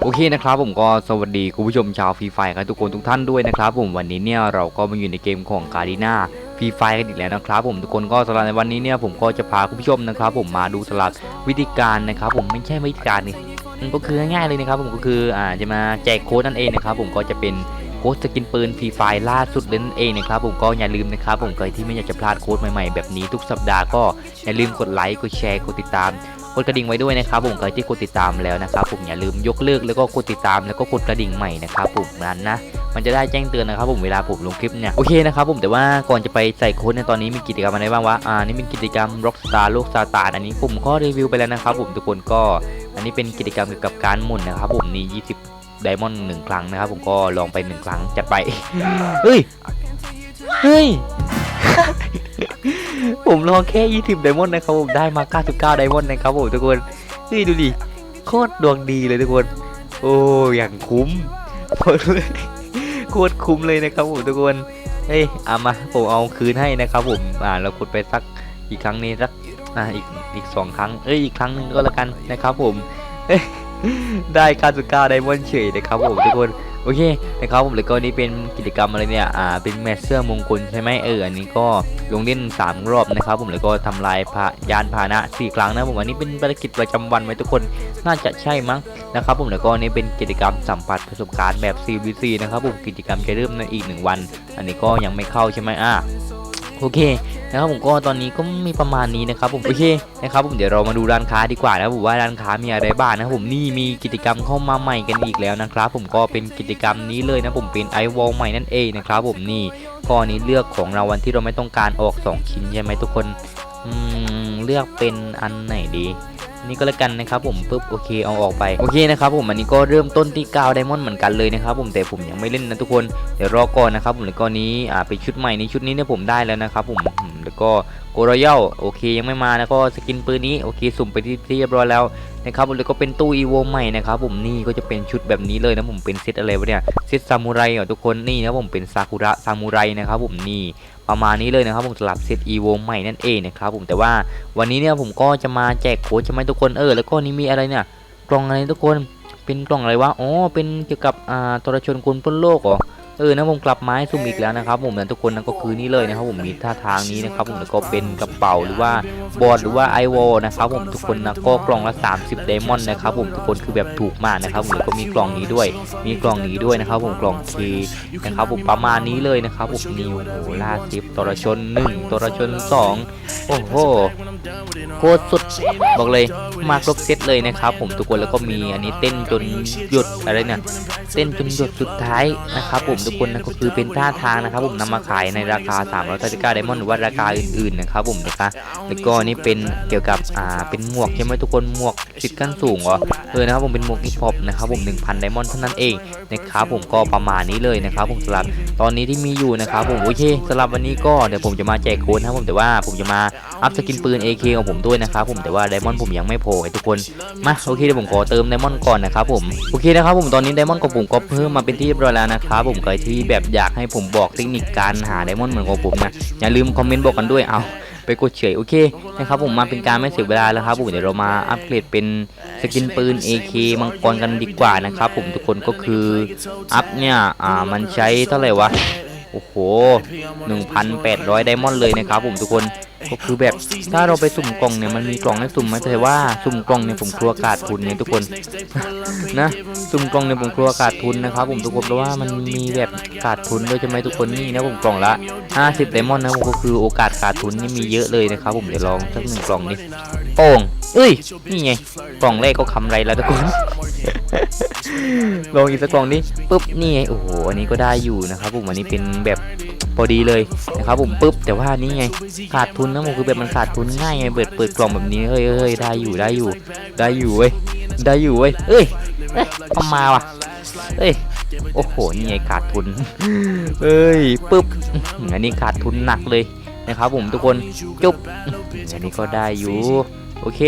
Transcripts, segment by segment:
โอเคนะครับผมก็สวัสดีคุณผู้ชมชาวฟรีไฟกันทุกคนทุกท่านด้วยนะครับผมวันนี้เนี่ยเราก็มาอยู่ในเกมของการีนาฟรีไฟกันอีกแล้วนะครับผมทุกคนก็สำหรับในวันนี้เนี่ยผมก็จะพาคุณผู้ชมนะครับ ผมมาดูสลับวิธีการนะครับ ผมไม่ใช่วิธีการนี่มันก็คือง่ายๆเลยนะครับ ผมก็คืออ่าจะมาแจกโค้ดนั่นเองนะครับ ผมก็จะเป็นโค้ดสกินปืนฟรีไฟล่าสุดนั่นเองนะครับผมก็อย่าลืมนะครับ ผมใครที่ไม่อยากจะพลาดโค้ดใหม่ๆแบบนี้ทุกสัปดาห์ก็อย่าลืมกดไลค์กดแชร์กดติดตาม กดกระดิ่งไว้ด้วยนะครับผมใครที่กดติดตามแล้วนะครับผมอย่าลืมยกเลิกแล้วก็กดติดตามแล้วก็กดกระดิ่งใหม่นะครับผมนั้นนะมันจะได้แจ้งเตือนนะครับผมเวลาผมลงคลิปเนี่ยโอเคนะครับผมแต่ว่าก่อนจะไปใส่โค้ดในตอนนี้มีกิจกรรมอะไรบ้างวะอ่านี่เป็นกิจกรรม Rockstar โลกซาตานอันนี้ผมก็รีวิวไปแล้วนะครับผมทุกคนก็อันนี้เป็นกิจกรรมเกี่ยวกับการหมุนนะครับผมนี่20ไดมอนด์หนึ่งครั้งนะครับผมก็ลองไปหนึ่งครั้งจัดไปเฮ้ยเฮ้ย ผมลองแค่ 20 ไดมอนด์นะครับผมได้มา 99 ไดมอนด์นะครับผมทุกคนนี่ดูดิโคตรดวงดีเลยทุกคน โอ้อย่างคุ้มโคตรโคตรคุ้มเลยนะครับผมทุกคนเฮ้ยเอามาผมเอาคืนให้นะครับผมอ่าเรากดไปสักอีกครั้งนี้สักอ่าอีกอีกสองครั้งเอ้ยอีกครั้งหนึ่งก็แล้วกันนะครับผมเอ้ยได้99ไดมอนด์เฉยนะครับผมทุกคน โอเคนะครับผมแล้วก็นี่เป็นกิจกรรมอะไรเนี่ยอ่าเป็นแมสเซอร์มงคลใช่ไหมเอออันนี้ก็ลงเล่น 3 รอบนะครับ ผมแล้วก็ทำลายพระยานพาหนะ 4 ครั้งนะผมอันนี้เป็นภารกิจประจำวันไหมทุกคนน่าจะใช่มั้งนะครับผมแล้วก็นี่เป็นกิจกรรมสัมผัสประสบการณ์แบบ CVC นะครับผมกิจกรรมจะเริ่มในอีกหนึ่งวัน อันนี้ก็ยังไม่เข้าใช่ไหมอ่า โอเคนะครับผมก็ตอนนี้ก็มีประมาณนี้นะครับผมโอเคนะครับผมเดี๋ยวเรามาดูร้านค้าดีกว่านะครับผมว่าร้านค้ามีอะไรบ้างนะครับผมนี่มีกิจกรรมเข้ามาใหม่กันอีกแล้วนะครับผมก็เป็นกิจกรรมนี้เลยนะผมเป็นไอวอลใหม่นั่นเองนะครับผมนี่ก็อันนี้เลือกของรางวัลที่เราไม่ต้องการออกสองชิ้นใช่ไหมทุกคนอืมเลือกเป็นอันไหนดี นี่ก็แล้วกันนะครับผมปุ๊บโอเคเอาออกไปโอเคนะครับผมอันนี้ก็เริ่มต้นที่9ไดมอนด์เหมือนกันเลยนะครับผมแต่ผมยังไม่เล่นนะทุกคนเดี๋ยวรอก่อนนะครับผมแล้วก็นี้อ่าเป็นชุดใหม่นี้ชุดนี้เนี่ยผมได้แล้วนะครับผมแล้วก็โกรยัลโอเคยังไม่มาแล้วก็สกินปืนนี้โอเคสุ่มไปที่ที่เรียบร้อยแล้วนะครับผมแล้วก็เป็นตู้อีโวใหม่นะครับผมนี่ก็จะเป็นชุดแบบนี้เลยนะผมเป็นเซตอะไรวะเนี่ยเซตซามูไรเหรอทุกคนนี่นะผมเป็นซากุระซามูไรนะครับผมนี่ ประมาณนี้เลยนะครับผมสลับเซตอีโวใหม่นั่นเองนะครับผมแต่ว่าวันนี้เนี่ยผมก็จะมาแจกโค้ดใช่ไหมทุกคนเออแล้วก็นี่มีอะไรเนี่ยกล่องอะไรทุกคนเป็นกล่องอะไรวะอ๋อเป็นเกี่ยวกับอ่าตรชนคนพ้นโลกเหรอ เออนะผมกลับมาให้ซุ่มอีกแล้วนะครับผมนะทุกคนนั่นก็คือนี่เลยนะครับผมมีท่าทางนี้นะครับผมแล้วก็เป็นกระเป๋าหรือว่าบอร์ดหรือว่าไอวอลนะครับผมทุกคนนะก็กล่องละ 30ไดมอนด์นะครับผมทุกคนคือแบบถูกมากนะครับผมแล้วก็มีกล่องนี้ด้วย มีกล่องนี้ด้วยนะครับผมกล่องเคนะครับผมประมาณนี้เลยนะครับผมนิวโหล่าสิบตระชนหนึ่งตระชนสองโอ้โห โคตรสุดบอกเลยมาครบเซตเลยนะครับผมทุกคนแล้วก็มีอันนี้เต้นจนหยุดอะไรเนี่ยเต้นจนหยุดสุดท้ายนะครับผมทุกคนนะก็คือเป็นท่าทางนะครับผมนำมาขายในราคา3 9 9ไดมอนด์หรือว่าราคาอื่นๆนะครับผมนะคะแล้วก็นี่เป็นเกี่ยวกับอ่าเป็นหมวกใช่ไหมทุกคนหมวกสิทธิ์ขั้นสูงเหรอเออนะครับผมเป็นหมวกฮิปฮอปนะครับผม1,000ไดมอนด์เท่านั้นเองนะครับผมก็ประมาณนี้เลยนะครับผมสำหรับตอนนี้ที่มีอยู่นะครับผมโอเคสำหรับวันนี้ก็เดี๋ยวผมจะมาแจกโค้ดนะครับผมแต่ว่าผมจะมาอัพสกินปืนเอง AK ของผมด้วยนะครับผมแต่ว่าไดมอนด์ผมยังไม่โผล่ทุกคนมาโอเคเดี๋ยวผมขอเติมไดมอนด์ก่อนนะครับผมโอเคนะครับผมตอนนี้ไดมอนด์ของผมก็เพิ่มมาเป็นที่เรียบร้อยแล้วนะครับผมใครที่แบบอยากให้ผมบอกเทคนิคการหาไดมอนด์เหมือนของผมนะอย่าลืมคอมเมนต์บอกกันด้วยเอาไปกดเฉยโอเคนะครับผมมาเป็นการไม่เสียเวลาแล้วครับผมเดี๋ยวเรามาอัปเกรดเป็นสกินปืน AK มังกรกันดีกว่านะครับผมทุกคนก็คืออัพเนี่ยอ่ามันใช้เท่าไหร่วะโอ้โห 1,800 ไดมอนด์เลยนะครับผมทุกคน ก็คือแบบถ้าเราไปสุ่มกล่องเนี่ยมันมีกล่องให้สุ่มไหมแต่ว่าสุ่มกล่องเนี่ยผมกลัวขาดทุนเนี่ยทุกคน นะ สุ่มกล่องเนี่ยผมกลัวขาดทุนนะครับ ผมทุกคนเพราะว่ามันมีแบบขาดทุนด้วยใช่ไหมทุกคนนี่นะผมกล่องละ 50ไดมอนนะผมก็คือโอกาสขาดทุนนี่มีเยอะเลยนะครับผมเดี๋ยวลองสักหนึ่งกล่องนี้โป่งเอ้ยนี่ไงกล่องแรกก็คำไรแล้วทุกคน ลองอีกสักกล่องนี้ปุ๊บนี่ไงโอ้โหอันนี้ก็ได้อยู่นะครับผมอันนี้เป็นแบบพอดีเลยนะครับผมปุ๊บแต่ว่านี่ไงขาดทุนนะผมคือแบบมันขาดทุนง่ายไงเปิดเปิดกล่องแบบนี้เฮ้ยเฮ้ยได้อยู่ได้อยู่ ได้อยู่เว้ยได้อยู่เว้ยเอ้ยเอ้ยเอามาว่ะเอ้ยโอ้โหนี่ไงขาดทุนเอ้ยปุ๊บอันนี้ขาดทุนหนักเลยนะครับผมทุกคนจุ๊บอันนี้ก็ได้อยู่ โอเค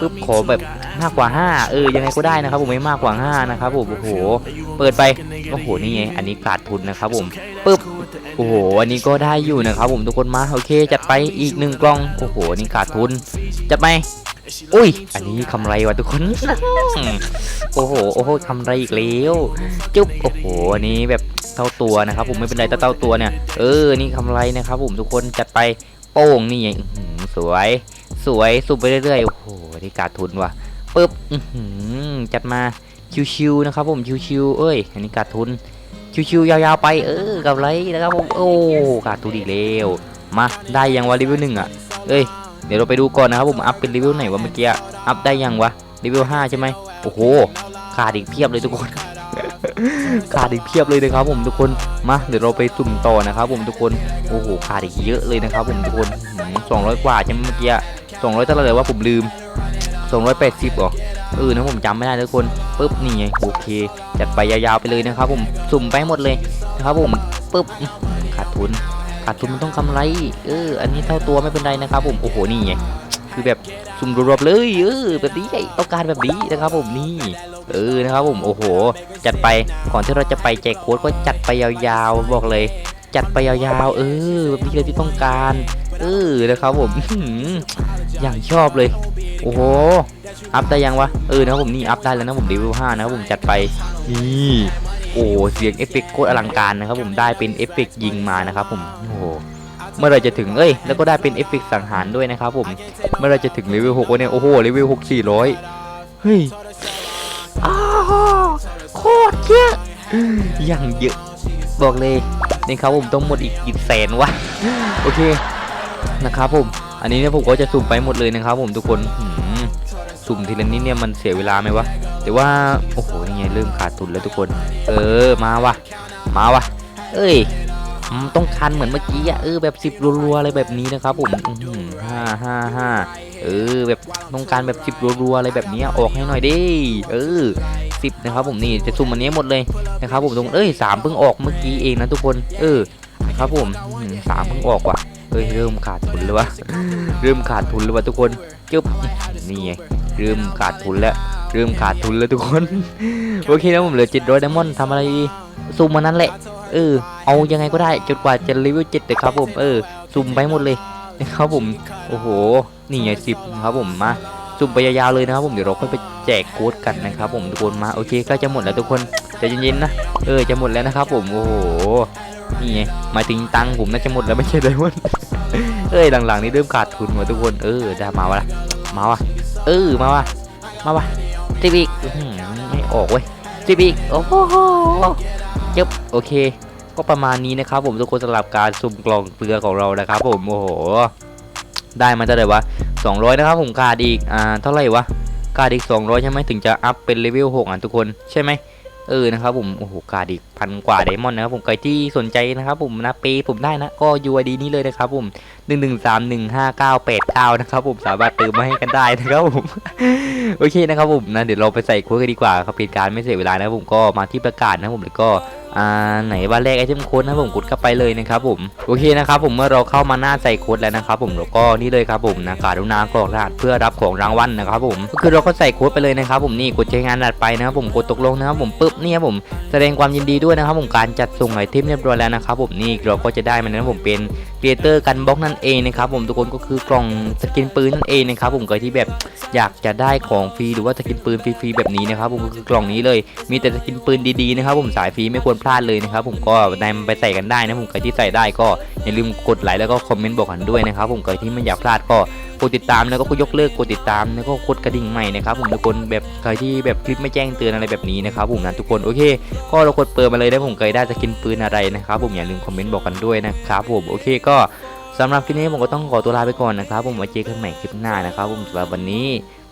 ปุ๊บขอแบบมากกว่า 5 เออยังไงก็ได้นะครับผมไม่มากกว่า 5 นะครับผมโอ้โห เปิดไปโอ้โหนี่ไงอันนี้ขาดทุนนะครับผมปุ๊บโอ้โหอันนี้ก็ได้อยู่นะครับผมทุกคนมาโอเค จัดไปอีกหนึ่งกล่องโอ้โหนี่ขาดทุนจัดไปอุ้ย อันนี้คำไรวะทุกคน โอ้โห โอ้โหคำไรอีกแล้ว จุ๊บ โอ้โห อันนี้แบบเท่าตัวนะครับ ผมไม่เป็นไรถ้าเท่าตัวเนี่ย เออ นี่คำไรนะครับผมทุกคนจัดไปโป้งนี่ไงสวย สวยสุบไปเรื่อยๆ โอ้โหนี่การทุนว่ะปึ๊บอื้อหือจัดมาชิวๆนะครับผมชิวๆเอ้ย อันนี้การทุนชิวๆยาวๆไปเออกับไรนะครับผมโอ้การทุนอีกแล้วมาได้ยังวะรีวิวหนึ่งอะเอ้ยเดี๋ยวเราไปดูก่อนนะครับผมอัพเป็นรีวิวไหนวะเมื่อกี้อะอัพได้ยังวะรีวิวห้าใช่ไหมโอ้โหขาดอีกเพียบเลยทุกคนขาดอีกเพียบเลยนะครับผมทุกคนมาเดี๋ยวเราไปสุ่มต่อนะครับผมทุกคนโอ้โหขาดอีกเยอะเลยนะครับผมทุกคนสองร้อยกว่าใช่ไหมเมื่อกี้ สองร้อยเท่าไหร่เลยว่าผมลืมสองร้อยแปดสิบหรอเออนะผมจำไม่ได้ทุกคนปึ๊บนี่ไงโอเค จัดไปยาวๆไปเลยนะครับ ผมสุ่มไปหมดเลยนะครับผมปึ๊บขาดทุนขาดทุนมันต้องกำไร เออ อันนี้เท่าตัวไม่เป็นไรนะครับ ผมโอ้โหนี่ไงคือแบบสุ่มรวบๆเลยเออแบบนี้ไงต้องการแบบนี้นะครับ ผมนี่เออนะครับผมโอ้โห จัดไปก่อนที่เราจะไปแจกโค้ดก็จัดไปยาวๆบอกเลย จัดไปยาวๆ เออ แบบนี้เลยที่ต้องการ เออนะครับผมอย่างชอบเลย โอ้โห อัพได้ยังวะ เออนะผมนี่อัพได้แล้วนะผมรีวิว5นะครับผมจัดไป นี่ โอ้เสียงเอฟเฟกโคตรอลังการนะครับผมได้เป็นเอฟเฟกยิงมานะครับผม โอ้โหเมื่อไรจะถึง เอ้ย แล้วก็ได้เป็นเอฟเฟกสังหารด้วยนะครับผม เมื่อไรจะถึงเลเวล6วะเนี่ย โอ้โห เลเวล6 400เฮ้ยอ้าโคตรเยอะอย่างเยอะ บอกเลยนี่ครับผมต้องหมดอีกกี่แสนวะ โอเค นะครับผม อันนี้เนี่ยผมก็จะสุ่มไปหมดเลยนะครับ ผมทุกคนสุ่มทีละนิดเนี่ยมันเสียเวลาไหมวะ แต่ว่าโอ้โหนี่ไงเริ่มขาดทุนแล้วทุกคน เออมาวะมาวะเอ้ยต้องคันเหมือนเมื่อกี้อะเออแบบสิบรัวๆอะไรแบบนี้นะครับผมห้าห้าห้าเออแบบต้องการแบบสิบรัวๆอะไรแบบนี้ออกให้หน่อยดิเออสิบนะครับผมนี่จะซุ่มอันนี้หมดเลยนะครับผมตรงเอ้ยสามเพิ่งออกเมื่อกี้เองนะทุกคน เออนะครับผมสามเพิ่งออกว่ะ เอ้ยเริ่มขาดทุนเลยวะเริ่มขาดทุนแล้ววะทุกคนจึ๊บนี่ไงเริ่มขาดทุนแล้วเริ่มขาดทุนแล้วทุกคนโอเคนะผมเหลือเจ็ดร้อยไดมอนด์ทำอะไรดีซุ่มมานั้นแหละเออเอายังไงก็ได้จนกว่าจะเลเวเจ็ดเลยครับผมเออซุ่มไปหมดเลยนะครับผมโอ้โหนี่ไงสิบครับผมมาซุ่มไปยาวๆเลยนะครับผมเดี๋ยวเราค่อยไปแจกโค้ดกันนะครับผมทุกคนมาโอเคก็จะหมดแล้วทุกคนใจเย็นๆนะเออจะหมดแล้วนะครับผมโอ้โห นี่ไงหมายถึงตังผมน่าจะหมดแล้วไม่ใช่ไดมอนด์เอ้ยหลังๆนี่เริ่มขาดทุนว่ะทุกคนเออจะมาวะละมาวะเออมาวะมาวะสิบอีกไม่ออกเว้ยสิบอีกโอ้โหจบโอเค ก็ประมาณนี้นะครับ ผมทุกคนสำหรับการสุ่มกล่องเกลือของเรานะครับ ผมโอ้โหได้มาเท่าไหร่วะ200 นะครับผมขาดอีกอ่าเท่าไหร่วะขาดอีก 200 ใช่ไหมถึงจะอัพเป็นเลเวล6อะทุกคนใช่ไหม เออนะครับผมโอ้โหกาดอีกพันกว่าไดมอนด์นะครับผมใครที่สนใจนะครับผมนะเปย์ผมได้นะก็ UID นี้เลยนะครับผมหนึ่งหนึ่งสามหนึ่งห้าเก้าแปดเก้านะครับผมสามารถเติมมาให้กันได้นะครับผมโอเคนะครับผมนะเดี๋ยวเราไปใส่คุยกันดีกว่าครับเป็นการไม่เสียเวลานะครับผมก็มาที่ประกาศนะครับผมแล้วก็ อ่าไหนวันแรกไอเทมโค้ดนะผมกดเข้าไปเลยนะครับผมโอเคนะครับผมเมื่อเราเข้ามาหน้าใส่โค้ดแล้วนะครับผมแล้วก็นี่เลยครับผมนะการุณากรอกรหัสเพื่อรับของรางวัลนะครับผมก็คือเราก็ใส่โค้ดไปเลยนะครับผมนี่กดใช้งานถัดไปนะครับผมกดตกลงนะครับผมปุ๊บนี่ครับผมแสดงความยินดีด้วยนะครับผมการจัดส่งไอเทมเรียบร้อยแล้วนะครับผมนี่เราก็จะได้มันนะครับผมเป็นครีเอเตอร์กันบล็อกนั่นเองนะครับผมทุกคนก็คือกล่องสกินปืนนั่นเองนะครับผมใครที่แบบอยากจะได้ของฟรีหรือว่าสกินปืนฟรีๆแบบนี้นะครับผมก็คือกล่องนี้เลย มีแต่สกินปืนดีๆนะครับผมสายฟรีไม่ควรพลาดเลยนะครับผมก็นำไปใส่กันได้นะผมใครที่ใส่ได้ก็อย่าลืมกดไลค์แล้วก็คอมเมนต์บอกกันด้วยนะครับผมใครที่ไม่อยากพลาดก็กดติดตามแล้วก็ยกเลิกกดติดตามแล้วก็กดกระดิ่งใหม่นะครับผมทุกคนแบบใครที่แบบคลิปไม่แจ้งเตือนอะไรแบบนี้นะครับผมนะทุกคนโอเค ก็เรากดเปิดมาเลยได้ผมเคยได้สกินปืนอะไรนะครับผมอย่าลืมคอมเมนต์บอกกันด้วยนะครับผมโอเคก็สำหรับคลิปนี้ผมก็ต้องขอตัวลาไปก่อนนะครับผมไว้เจอกันใหม่คลิปหน้านะครับผมสำหรับวันนี้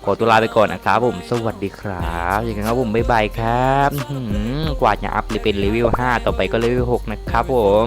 ขอตัวลาไปก่อนนะครับผม สวัสดีครับอย่างนั้นครับผม บ๊ายบายครับกว่าจะอัพเลยเป็นเลเวล5 ต่อไปก็เลเวล6นะครับผม